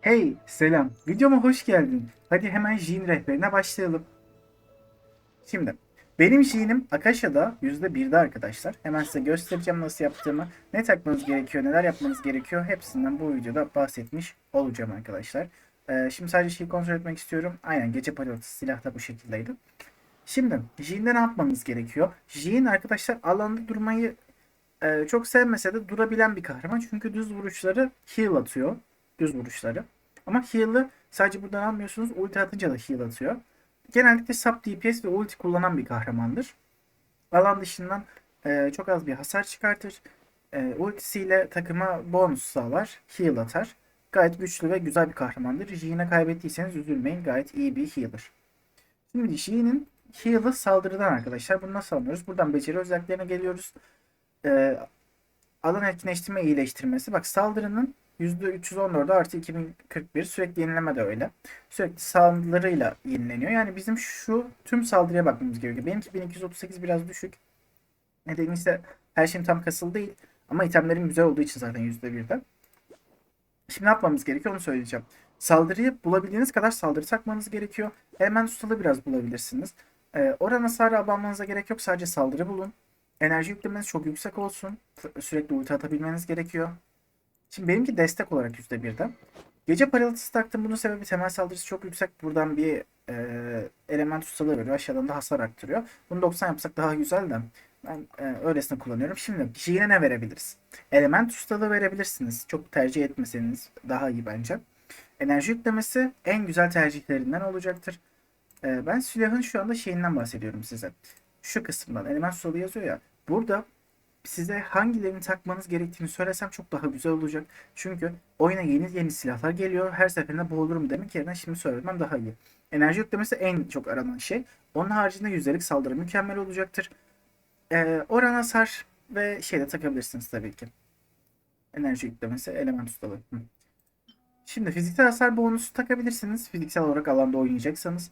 Hey, selam. Videoma hoş geldin. Hadi hemen Jin rehberine başlayalım. Şimdi, benim Jin'im Akasha'da %1'de arkadaşlar. Hemen size göstereceğim nasıl yaptığımı. Ne takmanız gerekiyor, neler yapmanız gerekiyor. Hepsinden bu videoda bahsetmiş olacağım arkadaşlar. Ee, şimdi sadece şeyi kontrol etmek istiyorum. Aynen gece parıltısı silah da bu şekildeydi. Şimdi Jin'de ne yapmanız gerekiyor? Jin arkadaşlar alanda durmayı e, çok sevmese de durabilen bir kahraman. Çünkü düz vuruşları heal atıyor. Düz vuruşları. Ama heal'ı sadece buradan almıyorsunuz. Ulti atınca da heal atıyor. Genellikle sub DPS ve ulti kullanan bir kahramandır. Alan dışından e, çok az bir hasar çıkartır. E, ultisiyle takıma bonus sağlar. Heal atar. Gayet güçlü ve güzel bir kahramandır. Jin'e kaybettiyseniz üzülmeyin. Gayet iyi bir healer. Şimdi Jin'in heal'ı saldırıdan arkadaşlar. Bunu nasıl anlıyoruz? Buradan beceri özelliklerine geliyoruz. E, alan etkinleştirme iyileştirmesi. Bak saldırının %314 artı 2041 sürekli yenileme de öyle. Sürekli saldırıyla yenileniyor. Yani bizim şu tüm saldırıya bakmamız gerekiyor. Benimki 1238 biraz düşük. Nedeni ise her şeyim tam kasılı değil. Ama itemlerim güzel olduğu için zaten %1'de. Şimdi ne yapmamız gerekiyor onu söyleyeceğim. Saldırıyı bulabildiğiniz kadar saldırı takmanız gerekiyor. Hemen ustalı biraz bulabilirsiniz. Ee, oran hasarı abanmanıza gerek yok. Sadece saldırı bulun. Enerji yüklemeniz çok yüksek olsun. Sürekli ulti atabilmeniz gerekiyor. Şimdi benimki destek olarak %1'de. Gece parıltısı taktım. Bunun sebebi temel saldırısı çok yüksek. Buradan bir e, element ustalığı veriyor. Aşağıdan da hasar arttırıyor. Bunu 90 yapsak daha güzel de. Ben e, öylesine kullanıyorum. Şimdi J'ye ne verebiliriz? Element ustalığı verebilirsiniz. Çok tercih etmeseniz daha iyi bence. Enerji yüklemesi en güzel tercihlerinden olacaktır. E, ben silahın şu anda şeyinden bahsediyorum size. Şu kısımdan element ustalığı yazıyor ya. Burada size hangilerini takmanız gerektiğini söylesem çok daha güzel olacak. Çünkü oyuna yeni yeni silahlar geliyor. Her seferinde boğulurum demek yerine şimdi söylemem daha iyi. Enerji yüklemesi en çok aranan şey. Onun haricinde yüzdelik saldırı mükemmel olacaktır. Ee, oran hasar ve şey de takabilirsiniz tabii ki. Enerji yüklemesi, element ustalığı. Şimdi fiziksel hasar bonusu takabilirsiniz. Fiziksel olarak alanda oynayacaksanız.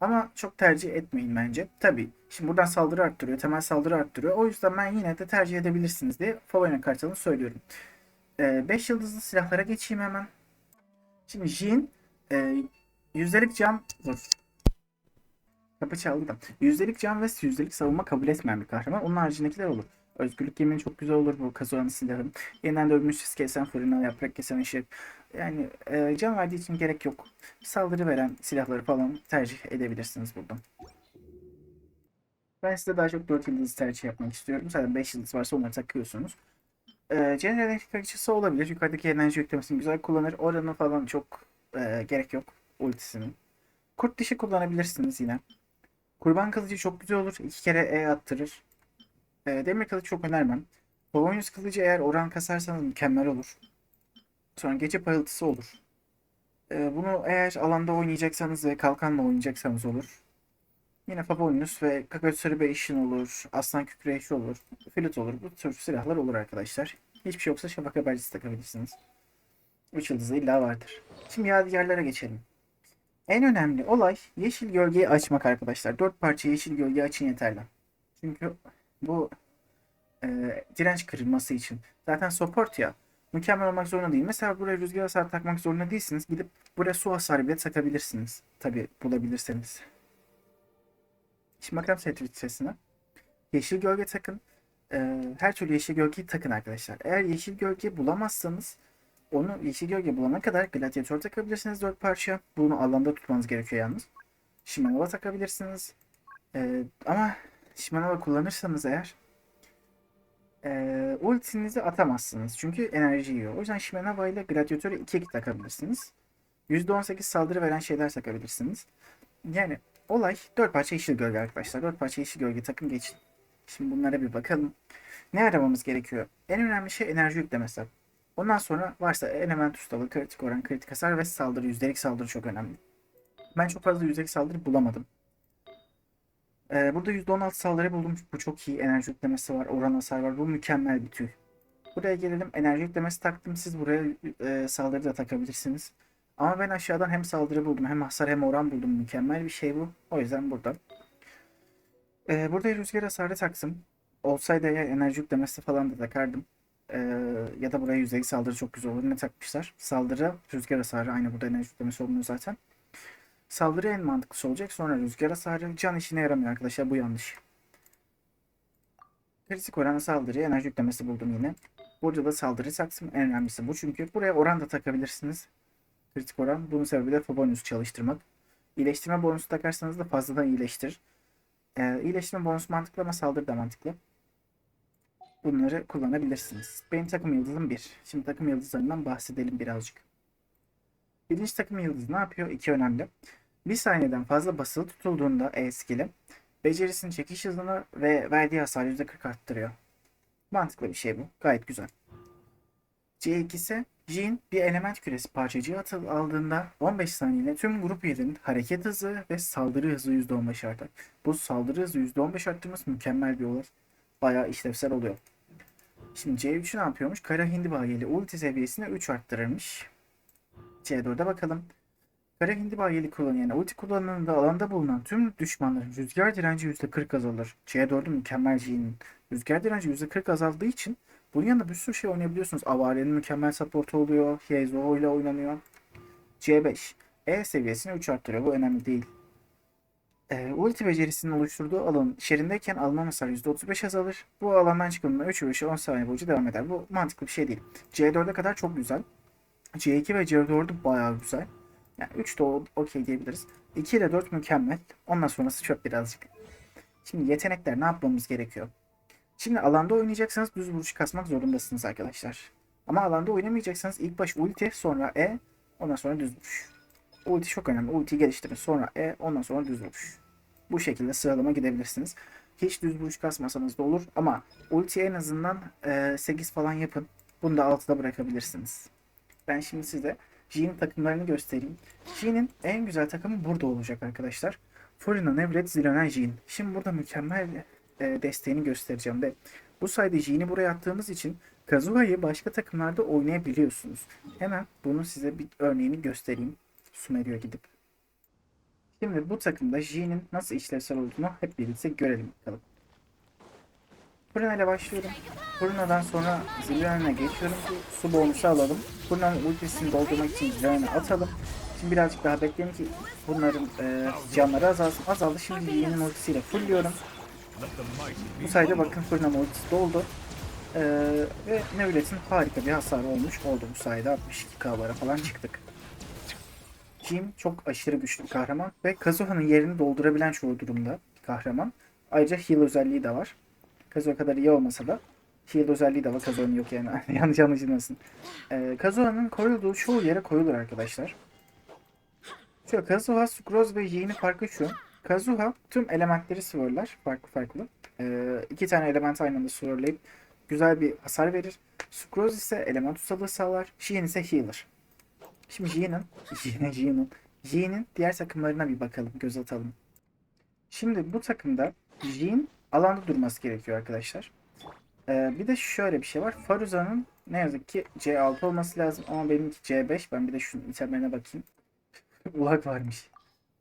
Ama çok tercih etmeyin bence. Tabii. Şimdi buradan saldırı arttırıyor. Temel saldırı arttırıyor. O yüzden ben yine de tercih edebilirsiniz diye favori kartını söylüyorum. 5 yıldızlı silahlara geçeyim hemen. Şimdi Jin e, yüzdelik cam. Kapı çaldı. Yüzdelik cam ve yüzdelik savunma kabul etmeyen bir kahraman. Onun haricindekiler olur. Özgürlük yemini çok güzel olur bu Kazuha'nın silahı. Yeniden dövmüş kesen fırına, yaprak kesen ışık. Yani e, can verdiği için gerek yok. Saldırı veren silahları falan tercih edebilirsiniz buradan. Ben size daha çok 4 yıldız tercih yapmak istiyorum. Zaten 5 yıldız varsa onları takıyorsunuz. Ee, General akıcısı olabilir. Yukarıdaki enerji yüklemesini güzel kullanır. Oranı falan çok e, gerek yok. Ultisinin. Kurt dişi kullanabilirsiniz yine. Kurban kılıcı çok güzel olur. İki kere E attırır. E, demir kılıç çok önermem. Polonyus kılıcı eğer oran kasarsanız mükemmel olur. Sonra gece parıltısı olur. E, bunu eğer alanda oynayacaksanız ve kalkanla oynayacaksanız olur. Yine Fabonius ve Kakatsuri Beişin olur. Aslan Kükreşi olur. Flüt olur. Bu tür silahlar olur arkadaşlar. Hiçbir şey yoksa şafak habercisi takabilirsiniz. 3 yıldızı illa vardır. Şimdi yadigarlara geçelim. En önemli olay yeşil gölgeyi açmak arkadaşlar. 4 parça yeşil gölge açın yeterli. Çünkü bu e, direnç kırılması için. Zaten support ya. Mükemmel olmak zorunda değil. Mesela buraya rüzgar hasarı takmak zorunda değilsiniz. Gidip buraya su hasarı bile takabilirsiniz. Tabi bulabilirseniz. Şimdi bakalım sertifikasına. Yeşil gölge takın. Ee, her türlü yeşil gölgeyi takın arkadaşlar. Eğer yeşil gölge bulamazsanız onu yeşil gölge bulana kadar gladyatör takabilirsiniz 4 parça. Bunu alanda tutmanız gerekiyor yalnız. Shimanova takabilirsiniz. Ee, ama Shimanova kullanırsanız eğer e, ultinizi atamazsınız. Çünkü enerji yiyor. O yüzden Shimanova ile gladyatörü 2 takabilirsiniz. %18 saldırı veren şeyler takabilirsiniz. Yani olay 4 parça yeşil gölge arkadaşlar. 4 parça yeşil gölge takım geçin. Şimdi bunlara bir bakalım. Ne aramamız gerekiyor? En önemli şey enerji yüklemesi. Ondan sonra varsa element ustalığı, kritik oran, kritik hasar ve saldırı, yüzdelik saldırı çok önemli. Ben çok fazla yüzdelik saldırı bulamadım. Ee, burada %16 saldırı buldum. Bu çok iyi. Enerji yüklemesi var, oran hasar var. Bu mükemmel bir tüy. Buraya gelelim. Enerji yüklemesi taktım. Siz buraya e, saldırı da takabilirsiniz. Ama ben aşağıdan hem saldırı buldum hem hasar hem oran buldum. Mükemmel bir şey bu. O yüzden burada. Ee, burada rüzgar hasarı taksım. Olsaydı eğer enerji yüklemesi falan da takardım. Ee, ya da buraya yüzey saldırı çok güzel olur. Ne takmışlar? Saldırı, rüzgar hasarı. Aynı burada enerji yüklemesi olmuyor zaten. Saldırı en mantıklısı olacak. Sonra rüzgar hasarı. Can işine yaramıyor arkadaşlar. Bu yanlış. Kritik oranı saldırıya enerji yüklemesi buldum yine. Burada da saldırı saksım en önemlisi bu. Çünkü buraya oran da takabilirsiniz. Kritik oran. Bunun sebebi de bonus çalıştırmak. İyileştirme bonusu takarsanız da fazladan iyileştirir. Ee, iyileştirme bonusu mantıklı ama saldırı da mantıklı. Bunları kullanabilirsiniz. Benim takım yıldızım 1. Şimdi takım yıldızlarından bahsedelim birazcık. Birinci takım yıldızı ne yapıyor? İki önemli. Bir saniyeden fazla basılı tutulduğunda E skill'i becerisinin çekiş hızını ve verdiği hasarı %40 arttırıyor. Mantıklı bir şey bu. Gayet güzel. C2 ise Jin bir element küresi parçacığı atıl aldığında 15 saniyede tüm grup üyelerinin hareket hızı ve saldırı hızı %15 artar. Bu saldırı hızı %15 arttırması mükemmel bir olay. Bayağı işlevsel oluyor. Şimdi C3 ne yapıyormuş? Kara hindiba ile ulti seviyesini 3 arttırırmış. C4'e bakalım. Kara hindiba yeli kullanan ulti kullanımında alanda bulunan tüm düşmanların rüzgar direnci %40 azalır. C4'ün mükemmel J'nin rüzgar direnci %40 azaldığı için bunun yanında bir sürü şey oynayabiliyorsunuz. Avare'nin mükemmel supportu oluyor. Heizo ile oynanıyor. C5. E seviyesini 3 arttırıyor. Bu önemli değil. E, ulti becerisinin oluşturduğu alanın içerisindeyken alınan hasar %35 azalır. Bu alandan çıkıldığında 3 vuruşu 10 saniye boyunca devam eder. Bu mantıklı bir şey değil. C4'e kadar çok güzel. C2 ve C4'ü bayağı güzel. Yani 3 de okey diyebiliriz. 2 ile 4 mükemmel. Ondan sonrası çöp birazcık. Şimdi yetenekler ne yapmamız gerekiyor? Şimdi alanda oynayacaksanız düz vuruş kasmak zorundasınız arkadaşlar. Ama alanda oynamayacaksanız ilk baş ulti sonra E ondan sonra düz vuruş. Ulti çok önemli. Ultiyi geliştirin sonra E ondan sonra düz vuruş. Bu şekilde sıralama gidebilirsiniz. Hiç düz vuruş kasmasanız da olur ama ulti en azından e, 8 falan yapın. Bunu da 6'da bırakabilirsiniz. Ben şimdi size Jin'in takımlarını göstereyim. Jin'in en güzel takımı burada olacak arkadaşlar. Furina, Nevret, Zilonen, Jin. Şimdi burada mükemmel e, desteğini göstereceğim de bu sayede Jin'i buraya attığımız için Kazuha'yı başka takımlarda oynayabiliyorsunuz. Hemen bunu size bir örneğini göstereyim. Sumerio'ya gidip. Şimdi bu takımda Jin'in nasıl işlevsel olduğunu hep birlikte görelim bakalım. Furina ile başlıyorum. Furina'dan sonra Zillion'a geçiyorum su bonusu alalım. Furina'nın ultisini doldurmak için Zillion'a atalım. Şimdi birazcık daha bekleyin ki bunların e, canları azalsın. Azaldı. Şimdi Jin'in ultisiyle fullliyorum. Bu sayede bakın Fırnam ultisi doldu. Ee, ve Nevlet'in harika bir hasarı olmuş oldu bu sayede 62k'lara falan çıktık. Jim çok aşırı güçlü bir kahraman ve Kazuha'nın yerini doldurabilen şu durumda kahraman. Ayrıca heal özelliği de var. Kazuha kadar iyi olmasa da heal özelliği de var. Kazuha'nın yok yani. Yanlış anlaşılmasın. Ee, Kazuha'nın koyulduğu çoğu yere koyulur arkadaşlar. Şöyle Kazuha, Sucrose ve Yi'nin farkı şu. Kazuha tüm elementleri swirlar farklı farklı. Ee, iki tane element aynı anda swirlayıp güzel bir hasar verir. Sucrose ise element ustalığı sağlar. Jin ise healer. Şimdi Jin'in Jin'in Jin'in diğer takımlarına bir bakalım, göz atalım. Şimdi bu takımda Jin alanda durması gerekiyor arkadaşlar. Ee, bir de şöyle bir şey var. Faruza'nın ne yazık ki C6 olması lazım ama benimki C5. Ben bir de şunun itemlerine bakayım. Ulak varmış.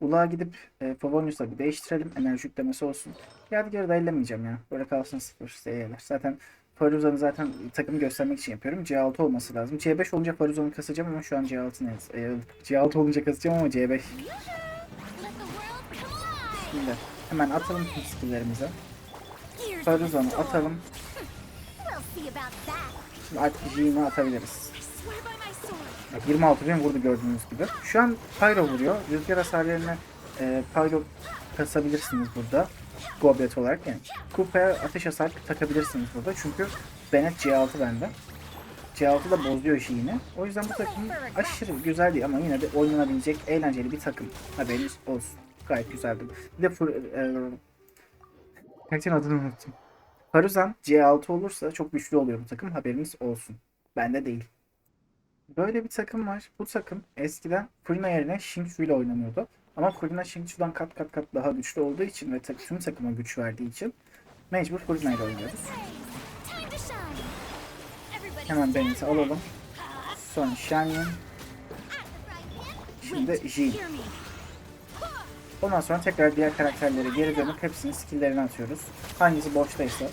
Ulağa gidip e, Favonius'la bir değiştirelim. Enerji yüklemesi olsun. Yadigar'ı da ellemeyeceğim ya. Böyle kalsın sıfır seviyeler. Zaten Faruza'nı zaten takımı göstermek için yapıyorum. C6 olması lazım. C5 olunca Faruza'nı kasacağım ama şu an C6 ne? E, C6 olunca kasacağım ama C5. Let the world come alive! Şimdi hemen atalım skilllerimize. Here's Faruza'nı atalım. Şimdi artık Jin'i atabiliriz. Bak 26 bin vurdu gördüğünüz gibi. Şu an Pyro vuruyor. Rüzgar hasarlarını e, Pyro kasabilirsiniz burada. Goblet olarak yani. Kupa'ya ateş hasar takabilirsiniz burada. Çünkü Bennett C6 bende. C6 da bozuyor şeyini. O yüzden bu takım aşırı güzel değil ama yine de oynanabilecek eğlenceli bir takım. Haberiniz olsun. Gayet güzeldi. Bir de fır, e, karakterin adını unuttum. Faruzan C6 olursa çok güçlü oluyor bu takım. Haberiniz olsun. Bende değil. Böyle bir takım var. Bu takım eskiden Furina yerine Shinshu ile oynanıyordu. Ama Furina Shinshu'dan kat kat kat daha güçlü olduğu için ve tüm takıma güç verdiği için mecbur Furina ile oynuyoruz. Hemen back. alalım. Sonra hand. Şimdi Jin. Ondan sonra tekrar diğer karakterlere geri dönüp hepsinin skilllerini atıyoruz. Hangisi boştaysa.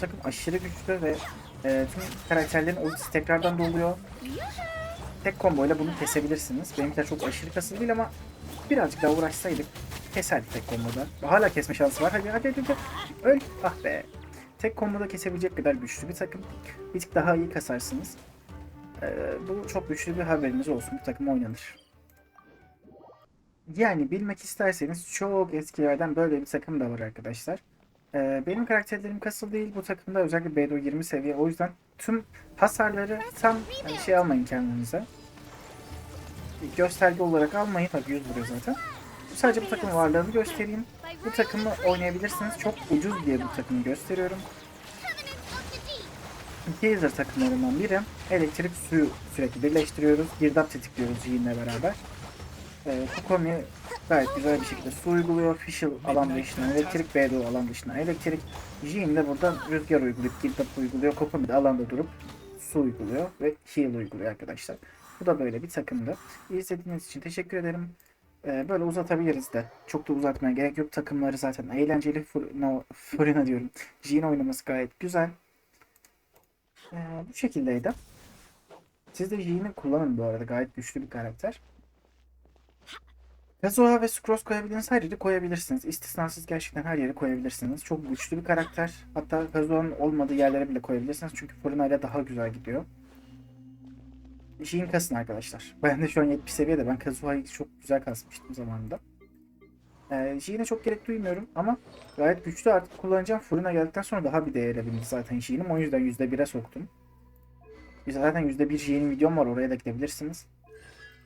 Takım aşırı güçlü ve Ee, tüm karakterlerin ultisi tekrardan doluyor. Tek combo ile bunu kesebilirsiniz. Benimkiler çok aşırı kasılı değil ama birazcık daha uğraşsaydık keserdik tek komboda. Hala kesme şansı var. Hadi hadi. hadi. Öl. Ah be. Tek komboda kesebilecek kadar güçlü bir takım. Bir tık daha iyi kasarsınız. Ee, bu çok güçlü bir haberiniz olsun. Bu takım oynanır. Yani bilmek isterseniz çok eskilerden böyle bir takım da var arkadaşlar. Ee, benim karakterlerim kasıl değil bu takımda özellikle BDO 20 seviye o yüzden tüm hasarları tam hani şey almayın kendinize. Gösterge olarak almayın tabii 100 vuruyor zaten. Sadece bu takımın varlığını göstereyim. Bu takımı oynayabilirsiniz. Çok ucuz diye bu takımı gösteriyorum. Teaser takımlarından biri. Elektrik suyu sürekli birleştiriyoruz. Girdap tetikliyoruz yine beraber. Ee, Kukomi gayet güzel bir şekilde su uyguluyor. Fischl alan dışına elektrik, BDO alan dışına elektrik. Jin de burada rüzgar uygulayıp girdap uyguluyor. Kukomi de alanda durup su uyguluyor ve heal uyguluyor arkadaşlar. Bu da böyle bir takımdı. İzlediğiniz için teşekkür ederim. Ee, böyle uzatabiliriz de. Çok da uzatmaya gerek yok. Takımları zaten eğlenceli. Furina, Furina diyorum. Jin oynaması gayet güzel. Ee, bu şekildeydi. Siz de Jin'i kullanın bu arada. Gayet güçlü bir karakter. Kazuha ve Scrooge koyabildiğiniz her yere koyabilirsiniz. İstisnasız gerçekten her yere koyabilirsiniz. Çok güçlü bir karakter. Hatta Kazuha'nın olmadığı yerlere bile koyabilirsiniz. Çünkü Furina ile daha güzel gidiyor. Jin kasın arkadaşlar. Ben de şu an 70 seviyede. Ben Kazuha'yı çok güzel kasmıştım zamanında. Ee, çok gerek duymuyorum ama gayet güçlü artık kullanacağım. Furina geldikten sonra daha bir değere bindi zaten Jin'im. O yüzden %1'e soktum. Zaten %1 Jin'in videom var. Oraya da gidebilirsiniz.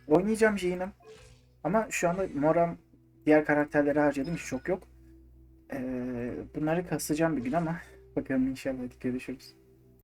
Oynayacağım Jin'im. Ama şu anda moram diğer karakterlere harcadığım hiç çok yok. Ee, bunları kasacağım bir gün ama bakalım inşallah hadi görüşürüz.